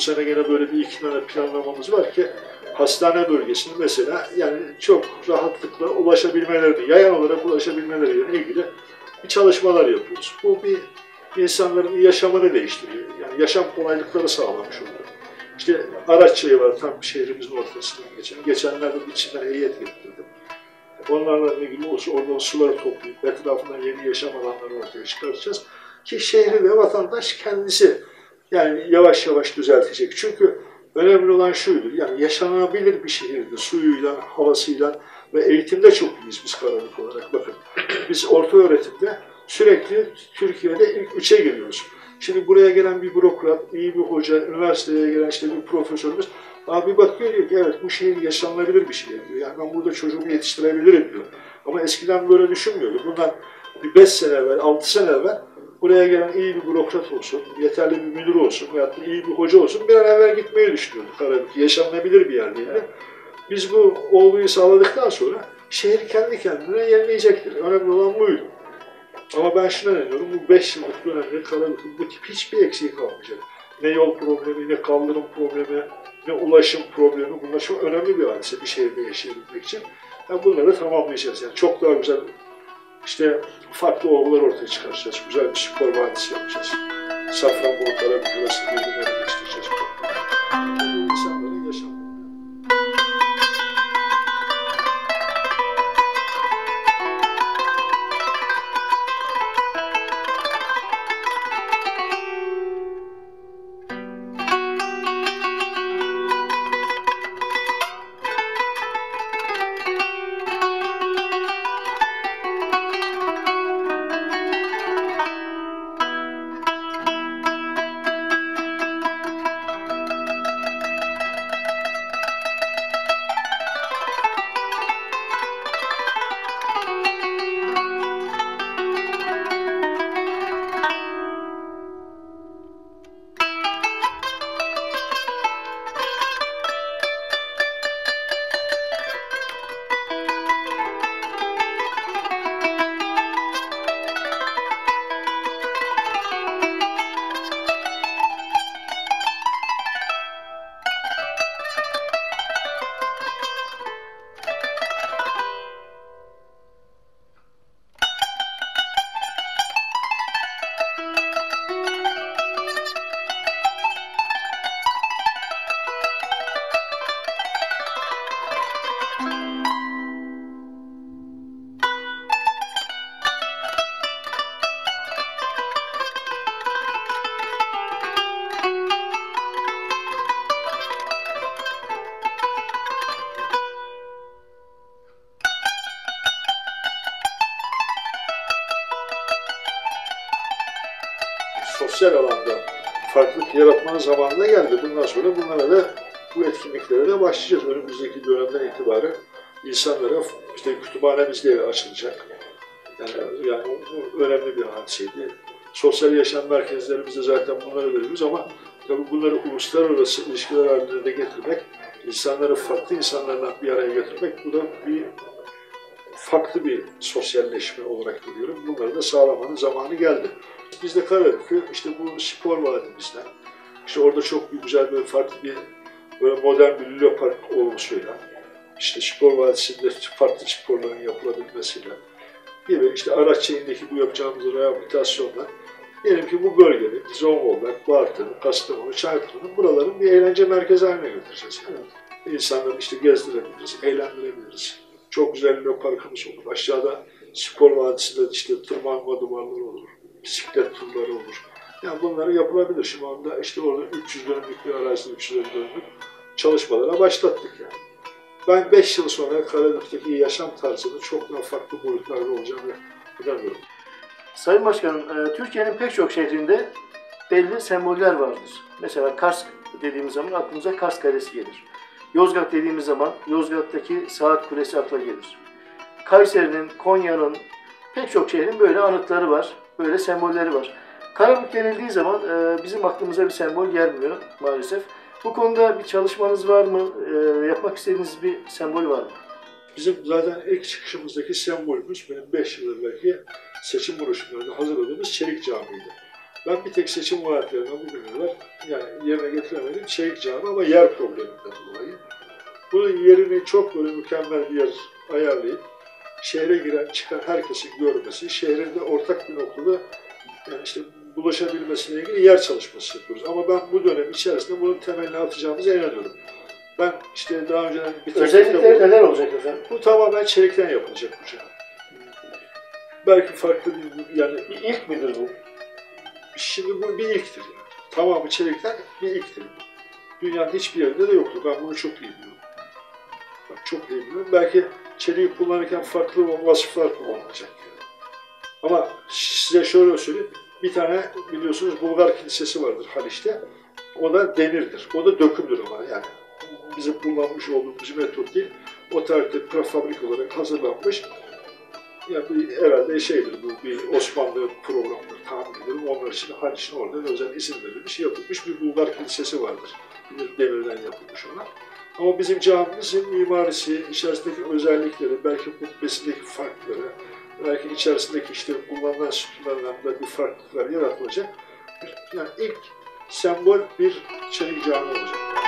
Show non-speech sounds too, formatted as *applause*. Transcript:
Sene gene böyle bir iki tane planlamamız var ki hastane bölgesinde mesela yani çok rahatlıkla ulaşabilmeleri, yayan olarak ulaşabilmeleriyle ilgili bir çalışmalar yapıyoruz. Bu bir insanların yaşamını değiştiriyor. Yani yaşam kolaylıkları sağlamış oluyor. İşte araç şeyi var tam şehrimizin ortasından geçen. Geçenlerde bir içinden heyet getirdim. Onlarla ilgili oradan suları toplayıp etrafından yeni yaşam alanları ortaya çıkartacağız. Ki şehri ve vatandaş kendisi yani yavaş yavaş düzeltecek. Çünkü önemli olan şuydu, yani yaşanabilir bir şehirdi suyuyla, havasıyla ve eğitimde çok iyiyiz biz Karabük olarak. Bakın *clears throat* biz orta öğretimde sürekli Türkiye'de ilk üçe giriyoruz. Şimdi buraya gelen bir bürokrat, iyi bir hoca, üniversiteye gelen işte bir profesörümüz abi bakıyor diyor ki evet bu şehir yaşanılabilir bir şehir diyor. Yani ben burada çocuğumu yetiştirebilirim diyor. Ama eskiden böyle düşünmüyordu. Bundan bir beş sene evvel, altı sene evvel buraya gelen iyi bir bürokrat olsun, yeterli bir müdür olsun veyahut da iyi bir hoca olsun bir an evvel gitmeyi düşünüyorduk Karabük. Yaşanabilir bir yer değildi. Biz bu olguyu sağladıktan sonra şehir kendi kendine yenileyecektir. Önemli olan buydu. Ama ben şuna inanıyorum, bu 5 yıllık dönemde Karabük'ün bu tip hiçbir eksiği kalmayacak. Ne yol problemi, ne kaldırım problemi, ne ulaşım problemi. Bunlar çok önemli bir hadise bir şehirde yaşayabilmek için. Yani bunları tamamlayacağız. Yani çok daha güzel işte farklı olgular ortaya çıkaracağız. Güzel bir spor vadisi yapacağız. Safranbolu Karabük arasında birbirine geçtireceğiz. Bu insanların yaşamı. Sosyal alanda farklılık yaratmanın zamanına geldi. Bundan sonra bunlara da bu etkinliklere de başlayacağız. Önümüzdeki dönemden itibaren insanlara işte kütüphanemiz de açılacak. Yani, yani bu önemli bir hadiseydi. Sosyal yaşam merkezlerimizde zaten bunları veriyoruz ama tabii bunları uluslararası ilişkiler haline de getirmek, insanları farklı insanlarla bir araya getirmek bu da bir farklı bir sosyalleşme olarak görüyorum. Bunları da sağlamanın zamanı geldi. Biz de Karabük'ü işte bu spor vadimizden, işte orada çok bir güzel böyle farklı bir böyle modern bir lülo park olmasıyla, işte spor vadisinde farklı sporların yapılabilmesiyle gibi işte araç şeyindeki bu yapacağımız rehabilitasyonla diyelim ki bu bölgede Zonguldak, Bartın, Kastamonu, Çaypınar'ın buraların bir eğlence merkezi haline getireceğiz. Yani. İnsanları işte gezdirebiliriz, eğlendirebiliriz. Çok güzel bir parkımız olur. Aşağıda spor vadisinde işte tırmanma duvarları olur bisiklet turları olur. Yani bunları yapılabilir. Şu anda işte orada 300 dönümlük bir arazide 300 dönümlük çalışmalara başlattık yani. Ben 5 yıl sonra Karabük'teki yaşam tarzının çok daha farklı boyutlarda olacağını inanıyorum. Sayın Başkanım, e, Türkiye'nin pek çok şehrinde belli semboller vardır. Mesela Kars dediğimiz zaman aklımıza Kars Kalesi gelir. Yozgat dediğimiz zaman Yozgat'taki saat kulesi akla gelir. Kayseri'nin, Konya'nın, pek çok şehrin böyle anıtları var böyle sembolleri var. Karabük denildiği zaman e, bizim aklımıza bir sembol gelmiyor maalesef. Bu konuda bir çalışmanız var mı? E, yapmak istediğiniz bir sembol var mı? Bizim zaten ilk çıkışımızdaki sembolümüz benim 5 yıl evvelki seçim broşürlerinde hazırladığımız Çelik Camii'ydi. Ben bir tek seçim vaatlerine bugüne yani yerine getiremedim. Çelik Cami ama yer probleminden dolayı. Bunun yerini çok böyle mükemmel bir yer ayarlayıp şehre giren çıkan herkesin görmesi, şehrinde ortak bir noktada yani işte bulaşabilmesiyle ilgili yer çalışması yapıyoruz. Ama ben bu dönem içerisinde bunun temelini atacağımıza inanıyorum. Ben işte daha önceden bir Özellikleri neler olacak efendim? Bu tamamen çelikten yapılacak bu cami. Belki farklı bir yani Bir ilk midir bu? Şimdi bu bir ilktir yani. Tamamı çelikten bir ilktir. Dünyanın hiçbir yerinde de yoktur. Ben bunu çok iyi biliyorum. Bak çok iyi biliyorum. Belki çeliği kullanırken farklı vasıflar kullanılacak. yani. Ama size şöyle söyleyeyim. Bir tane biliyorsunuz Bulgar Kilisesi vardır Haliç'te. O da demirdir. O da dökümdür ama yani. Bizim kullanmış olduğumuz metot değil. O tarihte prefabrik olarak hazırlanmış. Ya bir, herhalde şeydir bu bir Osmanlı programıdır tahmin ederim. Onlar için Haliç'in orada özel izin verilmiş, yapılmış bir Bulgar kilisesi vardır. Bir demirden yapılmış olan. Ama bizim camimizin mimarisi, içerisindeki özellikleri, belki kubbesindeki farkları, belki içerisindeki işte kullanılan sütunlardan da bir farklılıklar yaratılacak. Yani ilk sembol bir çelik cami olacak.